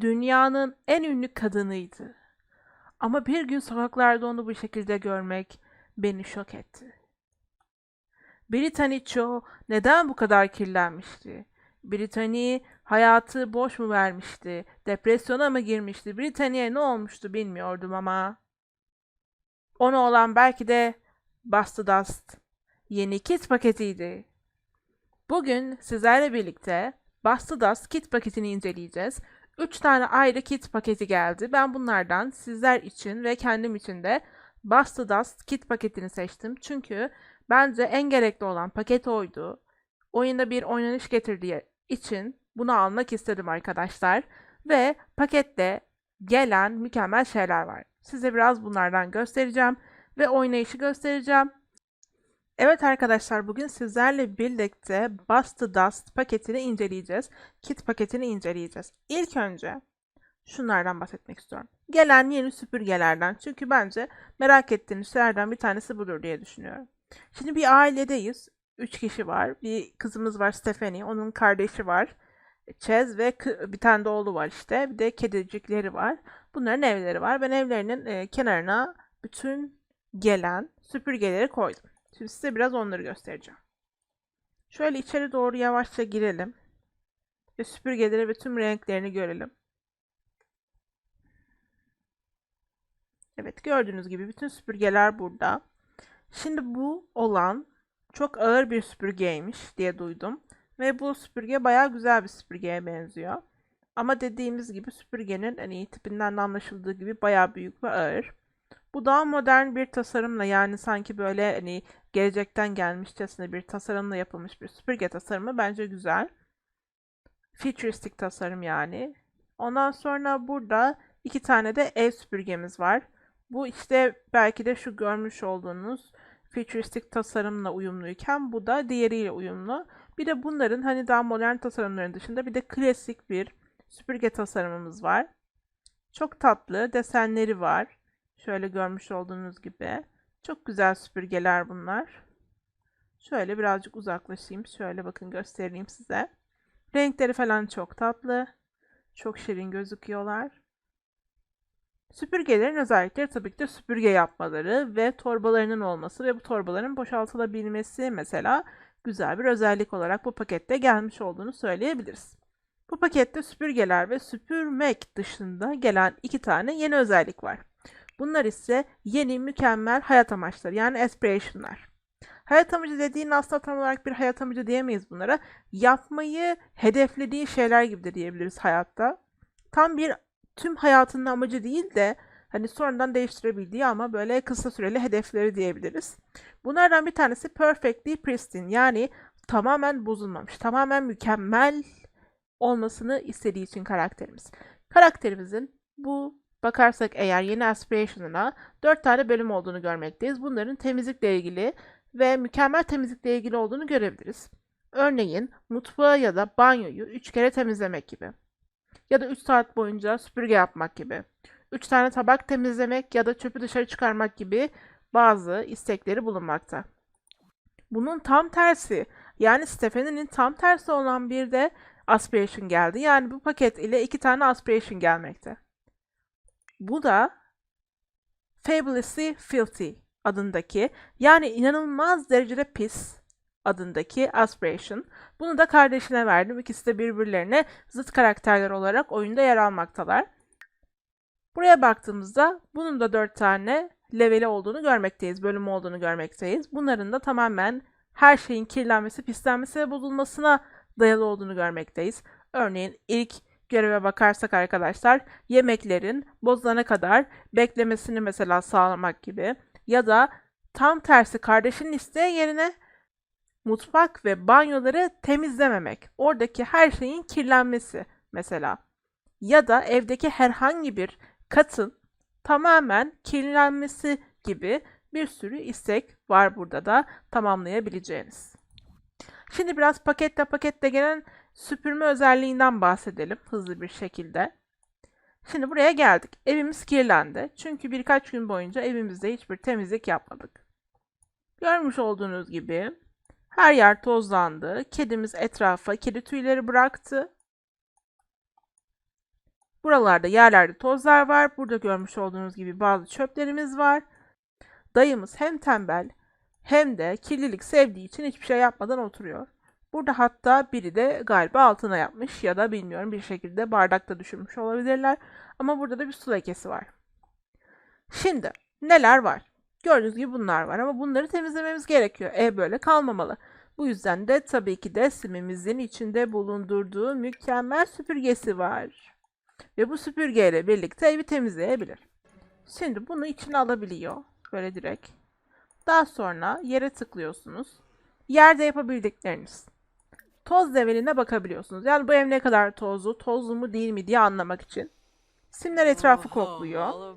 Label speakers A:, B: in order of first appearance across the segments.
A: dünyanın en ünlü kadınıydı. Ama bir gün sokaklarda onu bu şekilde görmek beni şok etti. Brittany Cho neden bu kadar kirlenmişti? Brittany hayatı boş mu vermişti? Depresyona mı girmişti? Brittany'e ne olmuştu bilmiyordum ama. Ona olan belki de Bastı Dust yeni kit paketiydi. Bugün sizlerle birlikte Bastı Dust kit paketini inceleyeceğiz. 3 tane ayrı kit paketi geldi. Ben bunlardan sizler için ve kendim için de Bastı Dust kit paketini seçtim. Çünkü bence en gerekli olan paket oydu. Oyunda bir oynanış getirdiği için bunu almak istedim arkadaşlar. Ve pakette gelen mükemmel şeyler var. Size biraz bunlardan göstereceğim ve oynayışı göstereceğim. Evet arkadaşlar bugün sizlerle birlikte Bust Dust paketini inceleyeceğiz. Kit paketini inceleyeceğiz. İlk önce şunlardan bahsetmek istiyorum. Gelen yeni süpürgelerden. Çünkü bence merak ettiğiniz şeylerden bir tanesi budur diye düşünüyorum. Şimdi bir ailedeyiz. Üç kişi var. Bir kızımız var Stephanie. Onun kardeşi var. Chaz ve bir tane de oğlu var işte. Bir de kedicikleri var. Bunların evleri var. Ben evlerinin e, kenarına bütün gelen süpürgeleri koydum. Şimdi size biraz onları göstereceğim. Şöyle içeri doğru yavaşça girelim. Ve süpürgeleri ve tüm renklerini görelim. Evet gördüğünüz gibi bütün süpürgeler burada. Şimdi bu olan çok ağır bir süpürgeymiş diye duydum. Ve bu süpürge bayağı güzel bir süpürgeye benziyor. Ama dediğimiz gibi süpürgenin hani tipinden de anlaşıldığı gibi bayağı büyük ve ağır. Bu daha modern bir tasarımla yani sanki böyle hani gelecekten gelmişçesine bir tasarımla yapılmış bir süpürge tasarımı bence güzel. Futuristik tasarım yani. Ondan sonra burada iki tane de ev süpürgemiz var. Bu işte belki de şu görmüş olduğunuz futuristik tasarımla uyumluyken bu da diğeriyle uyumlu. Bir de bunların hani daha modern tasarımların dışında bir de klasik bir süpürge tasarımımız var. Çok tatlı desenleri var. Şöyle görmüş olduğunuz gibi. Çok güzel süpürgeler bunlar. Şöyle birazcık uzaklaşayım. Şöyle bakın göstereyim size. Renkleri falan çok tatlı. Çok şirin gözüküyorlar. Süpürgelerin özellikleri tabii ki de süpürge yapmaları ve torbalarının olması ve bu torbaların boşaltılabilmesi mesela güzel bir özellik olarak bu pakette gelmiş olduğunu söyleyebiliriz. Bu pakette süpürgeler ve süpürmek dışında gelen iki tane yeni özellik var. Bunlar ise yeni mükemmel hayat amaçları yani aspiration'lar. Hayat amacı dediğin aslında tam olarak bir hayat amacı diyemeyiz bunlara. Yapmayı hedeflediği şeyler gibi de diyebiliriz hayatta. Tam bir tüm hayatının amacı değil de hani sonradan değiştirebildiği ama böyle kısa süreli hedefleri diyebiliriz. Bunlardan bir tanesi perfectly pristine yani tamamen bozulmamış, tamamen mükemmel olmasını istediği için karakterimiz. Karakterimizin bu bakarsak eğer yeni aspiration'ına 4 tane bölüm olduğunu görmekteyiz. Bunların temizlikle ilgili ve mükemmel temizlikle ilgili olduğunu görebiliriz. Örneğin mutfağı ya da banyoyu 3 kere temizlemek gibi. Ya da 3 saat boyunca süpürge yapmak gibi. 3 tane tabak temizlemek ya da çöpü dışarı çıkarmak gibi bazı istekleri bulunmakta. Bunun tam tersi yani Stephanie'nin tam tersi olan bir de aspiration geldi. Yani bu paket ile iki tane aspiration gelmekte. Bu da Fabulously Filthy adındaki yani inanılmaz derecede pis adındaki Aspiration. Bunu da kardeşine verdim. İkisi de birbirlerine zıt karakterler olarak oyunda yer almaktalar. Buraya baktığımızda bunun da 4 tane leveli olduğunu görmekteyiz, bölümü olduğunu görmekteyiz. Bunların da tamamen her şeyin kirlenmesi, pislenmesi ve bozulmasına dayalı olduğunu görmekteyiz. Örneğin ilk göreve bakarsak arkadaşlar yemeklerin bozulana kadar beklemesini mesela sağlamak gibi ya da tam tersi kardeşinin isteği yerine mutfak ve banyoları temizlememek. Oradaki her şeyin kirlenmesi mesela. Ya da evdeki herhangi bir katın tamamen kirlenmesi gibi bir sürü istek var burada da tamamlayabileceğiniz. Şimdi biraz pakette pakette gelen süpürme özelliğinden bahsedelim hızlı bir şekilde. Şimdi buraya geldik. Evimiz kirlendi. Çünkü birkaç gün boyunca evimizde hiçbir temizlik yapmadık. Görmüş olduğunuz gibi her yer tozlandı. Kedimiz etrafa kedi tüyleri bıraktı. Buralarda yerlerde tozlar var. Burada görmüş olduğunuz gibi bazı çöplerimiz var. Dayımız hem tembel hem de kirlilik sevdiği için hiçbir şey yapmadan oturuyor. Burada hatta biri de galiba altına yapmış ya da bilmiyorum bir şekilde bardakta düşürmüş olabilirler. Ama burada da bir su lekesi var. Şimdi neler var? Gördüğünüz gibi bunlar var ama bunları temizlememiz gerekiyor. Ev böyle kalmamalı. Bu yüzden de tabii ki de simimizin içinde bulundurduğu mükemmel süpürgesi var. Ve bu süpürgeyle birlikte evi temizleyebilir. Şimdi bunu içine alabiliyor. Böyle direkt. Daha sonra yere tıklıyorsunuz. Yerde yapabildikleriniz. Toz leveline bakabiliyorsunuz. Yani bu ev ne kadar tozlu, tozlu mu değil mi diye anlamak için. Simler etrafı kokluyor.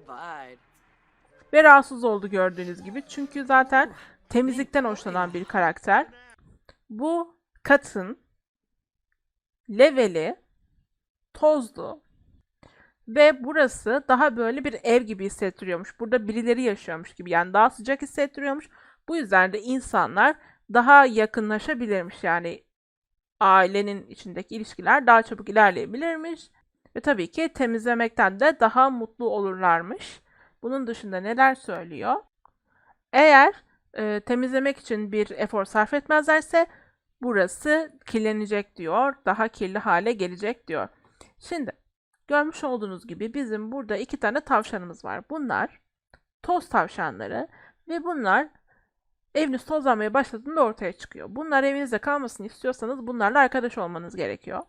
A: Ve rahatsız oldu gördüğünüz gibi. Çünkü zaten temizlikten hoşlanan bir karakter. Bu katın leveli tozlu ve burası daha böyle bir ev gibi hissettiriyormuş. Burada birileri yaşıyormuş gibi yani daha sıcak hissettiriyormuş. Bu yüzden de insanlar daha yakınlaşabilirmiş yani ailenin içindeki ilişkiler daha çabuk ilerleyebilirmiş. Ve tabii ki temizlemekten de daha mutlu olurlarmış. Bunun dışında neler söylüyor? Eğer e, temizlemek için bir efor sarf etmezlerse burası kirlenecek diyor. Daha kirli hale gelecek diyor. Şimdi görmüş olduğunuz gibi bizim burada iki tane tavşanımız var. Bunlar toz tavşanları ve bunlar eviniz tozlanmaya başladığında ortaya çıkıyor. Bunlar evinizde kalmasını istiyorsanız bunlarla arkadaş olmanız gerekiyor.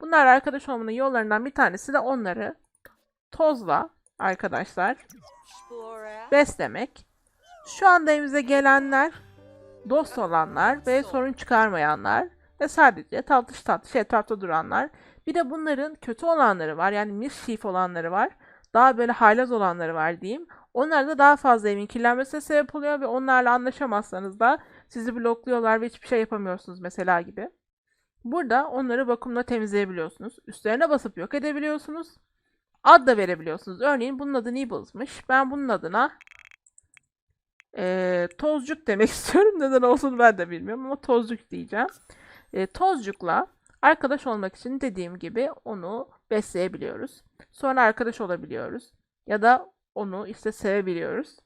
A: Bunlarla arkadaş olmanın yollarından bir tanesi de onları tozla arkadaşlar beslemek. Şu anda evimize gelenler dost olanlar ve sorun çıkarmayanlar ve sadece tatlış tatlış etrafta duranlar. Bir de bunların kötü olanları var yani mischief olanları var. Daha böyle haylaz olanları var diyeyim. Onlar da daha fazla evin kirlenmesine sebep oluyor ve onlarla anlaşamazsanız da sizi blokluyorlar ve hiçbir şey yapamıyorsunuz mesela gibi. Burada onları vakumla temizleyebiliyorsunuz. Üstlerine basıp yok edebiliyorsunuz. Ad da verebiliyorsunuz. Örneğin bunun adı Nibbles'mış. Ben bunun adına e, tozcuk demek istiyorum. Neden olsun ben de bilmiyorum ama tozcuk diyeceğim. E, tozcukla arkadaş olmak için dediğim gibi onu besleyebiliyoruz. Sonra arkadaş olabiliyoruz. Ya da onu işte sevebiliyoruz.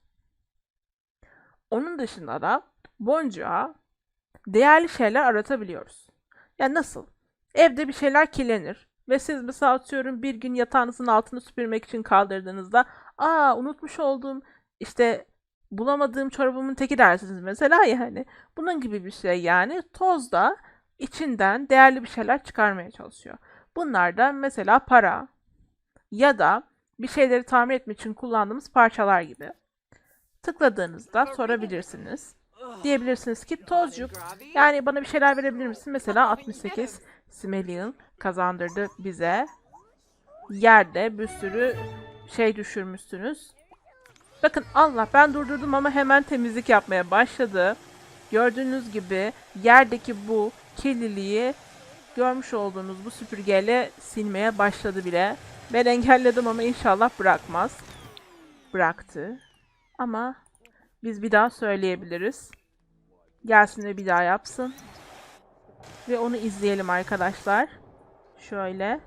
A: Onun dışında da boncuğa değerli şeyler aratabiliyoruz. Yani nasıl? Evde bir şeyler kirlenir ve siz mesela atıyorum bir gün yatağınızın altını süpürmek için kaldırdığınızda aa unutmuş olduğum işte bulamadığım çorabımın teki dersiniz mesela yani. Bunun gibi bir şey yani. Toz da içinden değerli bir şeyler çıkarmaya çalışıyor. Bunlar da mesela para ya da bir şeyleri tamir etmek için kullandığımız parçalar gibi. Tıkladığınızda sorabilirsiniz. Diyebilirsiniz ki tozcuk yani bana bir şeyler verebilir misin? Mesela 68 Simelian kazandırdı bize. Yerde bir sürü şey düşürmüşsünüz. Bakın Allah ben durdurdum ama hemen temizlik yapmaya başladı. Gördüğünüz gibi yerdeki bu kirliliği görmüş olduğunuz bu süpürgeyle silmeye başladı bile. Ben engelledim ama inşallah bırakmaz. Bıraktı. Ama biz bir daha söyleyebiliriz. Gelsin ve bir daha yapsın. Ve onu izleyelim arkadaşlar. Şöyle.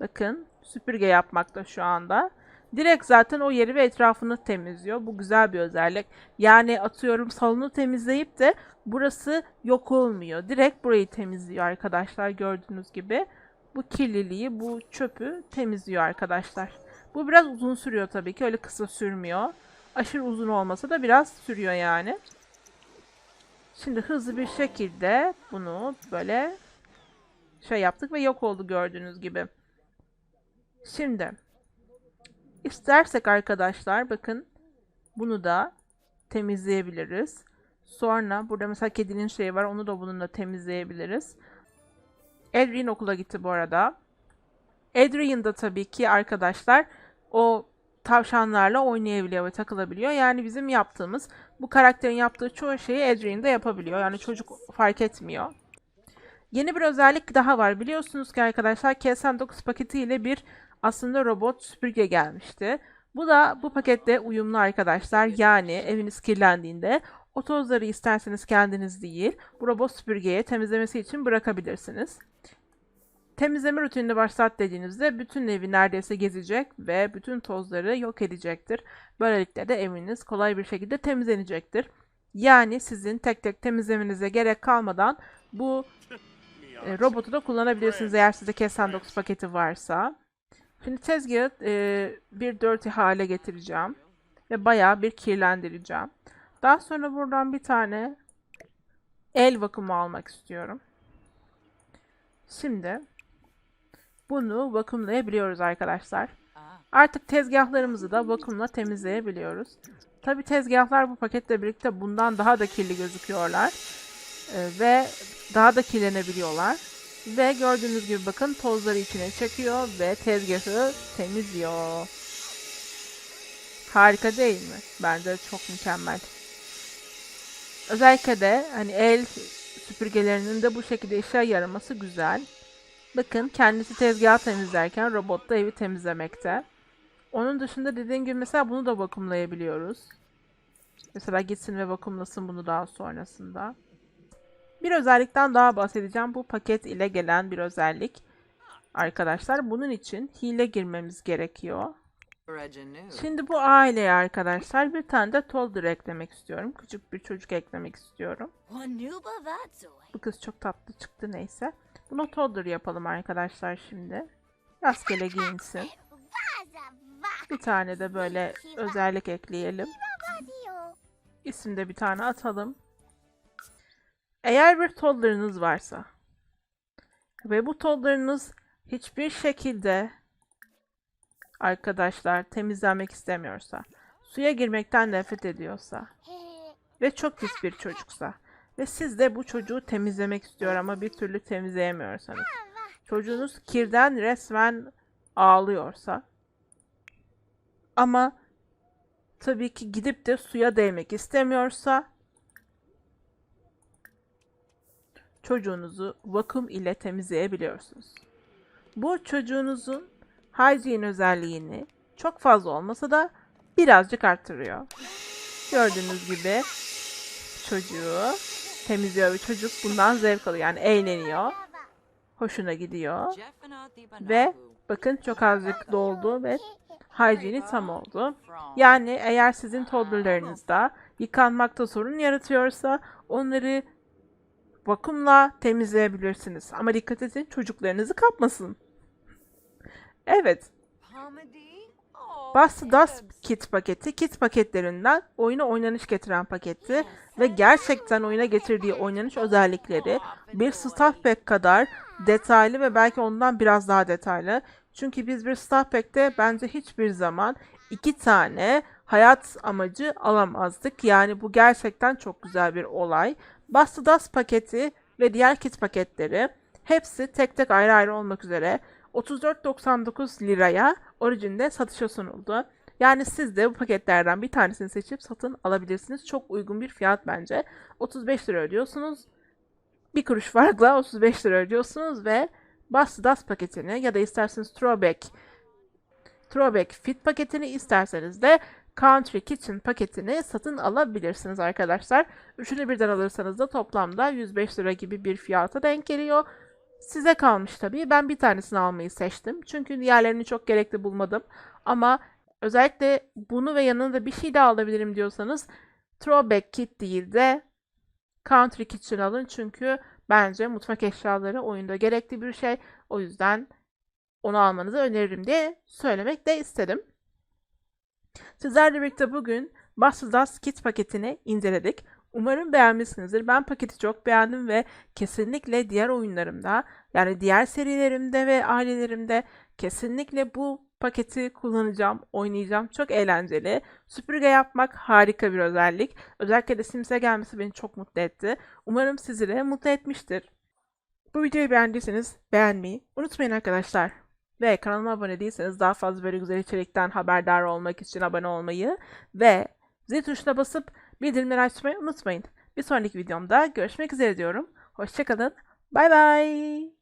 A: Bakın süpürge yapmakta şu anda. Direkt zaten o yeri ve etrafını temizliyor. Bu güzel bir özellik. Yani atıyorum salonu temizleyip de burası yok olmuyor. Direkt burayı temizliyor arkadaşlar gördüğünüz gibi. Bu kirliliği, bu çöpü temizliyor arkadaşlar. Bu biraz uzun sürüyor tabii ki. Öyle kısa sürmüyor. Aşırı uzun olmasa da biraz sürüyor yani. Şimdi hızlı bir şekilde bunu böyle şey yaptık ve yok oldu gördüğünüz gibi. Şimdi istersek arkadaşlar bakın bunu da temizleyebiliriz. Sonra burada mesela kedinin şeyi var onu da bununla temizleyebiliriz. Adrian okula gitti bu arada. Adrian da tabii ki arkadaşlar o tavşanlarla oynayabiliyor ve takılabiliyor. Yani bizim yaptığımız bu karakterin yaptığı çoğu şeyi Adrian da yapabiliyor. Yani çocuk fark etmiyor. Yeni bir özellik daha var. Biliyorsunuz ki arkadaşlar KSN9 paketi ile bir aslında robot süpürge gelmişti. Bu da bu pakette uyumlu arkadaşlar. Yani eviniz kirlendiğinde o tozları isterseniz kendiniz değil bu robot süpürgeye temizlemesi için bırakabilirsiniz. Temizleme rutinini başlat dediğinizde bütün evi neredeyse gezecek ve bütün tozları yok edecektir. Böylelikle de eviniz kolay bir şekilde temizlenecektir. Yani sizin tek tek temizlemenize gerek kalmadan bu e, robotu da kullanabilirsiniz eğer sizde Kesen 9 paketi varsa. Şimdi tezgahı e, bir dirty hale getireceğim ve bayağı bir kirlendireceğim. Daha sonra buradan bir tane el vakumu almak istiyorum. Şimdi bunu vakumlayabiliyoruz arkadaşlar. Artık tezgahlarımızı da vakumla temizleyebiliyoruz. Tabi tezgahlar bu paketle birlikte bundan daha da kirli gözüküyorlar. Ee, ve daha da kirlenebiliyorlar. Ve gördüğünüz gibi bakın tozları içine çekiyor ve tezgahı temizliyor. Harika değil mi? Bence çok mükemmel. Özellikle de hani el süpürgelerinin de bu şekilde işe yaraması güzel. Bakın kendisi tezgahı temizlerken robot da evi temizlemekte. Onun dışında dediğim gibi mesela bunu da vakumlayabiliyoruz. Mesela gitsin ve vakumlasın bunu daha sonrasında. Bir özellikten daha bahsedeceğim. Bu paket ile gelen bir özellik. Arkadaşlar bunun için hile girmemiz gerekiyor. Şimdi bu aileye arkadaşlar bir tane de Toddler eklemek istiyorum. Küçük bir çocuk eklemek istiyorum. Bu kız çok tatlı çıktı neyse. Buna Toddler yapalım arkadaşlar şimdi. Rastgele giyinsin. Bir tane de böyle özellik ekleyelim. İsim de bir tane atalım. Eğer bir toddler'ınız varsa ve bu toddler'ınız hiçbir şekilde arkadaşlar temizlenmek istemiyorsa, suya girmekten nefret ediyorsa ve çok pis bir çocuksa ve siz de bu çocuğu temizlemek istiyor ama bir türlü temizleyemiyorsanız, çocuğunuz kirden resmen ağlıyorsa ama tabii ki gidip de suya değmek istemiyorsa çocuğunuzu vakum ile temizleyebiliyorsunuz. Bu çocuğunuzun hijyen özelliğini çok fazla olmasa da birazcık arttırıyor. Gördüğünüz gibi çocuğu temizliyor ve çocuk bundan zevk alıyor. Yani eğleniyor. Hoşuna gidiyor. Ve bakın çok azıcık doldu ve hygieni tam oldu. Yani eğer sizin toddlerlarınızda yıkanmakta sorun yaratıyorsa onları vakumla temizleyebilirsiniz. Ama dikkat edin çocuklarınızı kapmasın. Evet. Bust Dust Kit paketi, kit paketlerinden oyuna oynanış getiren paketti ve gerçekten oyuna getirdiği oynanış özellikleri bir Staff Pack kadar detaylı ve belki ondan biraz daha detaylı. Çünkü biz bir Staff Pack'te bence hiçbir zaman iki tane hayat amacı alamazdık. Yani bu gerçekten çok güzel bir olay. Bust Dust paketi ve diğer kit paketleri hepsi tek tek ayrı ayrı olmak üzere 34.99 liraya orijinde satışa sunuldu. Yani siz de bu paketlerden bir tanesini seçip satın alabilirsiniz. Çok uygun bir fiyat bence. 35 lira ödüyorsunuz. Bir kuruş farkla 35 lira ödüyorsunuz ve Bust Dust paketini ya da isterseniz Throwback Throwback Fit paketini isterseniz de Country Kitchen paketini satın alabilirsiniz arkadaşlar. Üçünü birden alırsanız da toplamda 105 lira gibi bir fiyata denk geliyor. Size kalmış tabii. Ben bir tanesini almayı seçtim. Çünkü diğerlerini çok gerekli bulmadım. Ama özellikle bunu ve yanında bir şey daha alabilirim diyorsanız Throwback Kit değil de Country Kitchen alın. Çünkü bence mutfak eşyaları oyunda gerekli bir şey. O yüzden onu almanızı öneririm diye söylemek de istedim. Sizlerle birlikte bugün Busters Kit paketini inceledik. Umarım beğenmişsinizdir. Ben paketi çok beğendim ve kesinlikle diğer oyunlarımda yani diğer serilerimde ve ailelerimde kesinlikle bu paketi kullanacağım, oynayacağım. Çok eğlenceli. Süpürge yapmak harika bir özellik. Özellikle de Sims'e gelmesi beni çok mutlu etti. Umarım sizleri mutlu etmiştir. Bu videoyu beğendiyseniz beğenmeyi unutmayın arkadaşlar. Ve kanalıma abone değilseniz daha fazla böyle güzel içerikten haberdar olmak için abone olmayı ve zil tuşuna basıp bildirimleri açmayı unutmayın. Bir sonraki videomda görüşmek üzere diyorum. Hoşçakalın. Bay bay.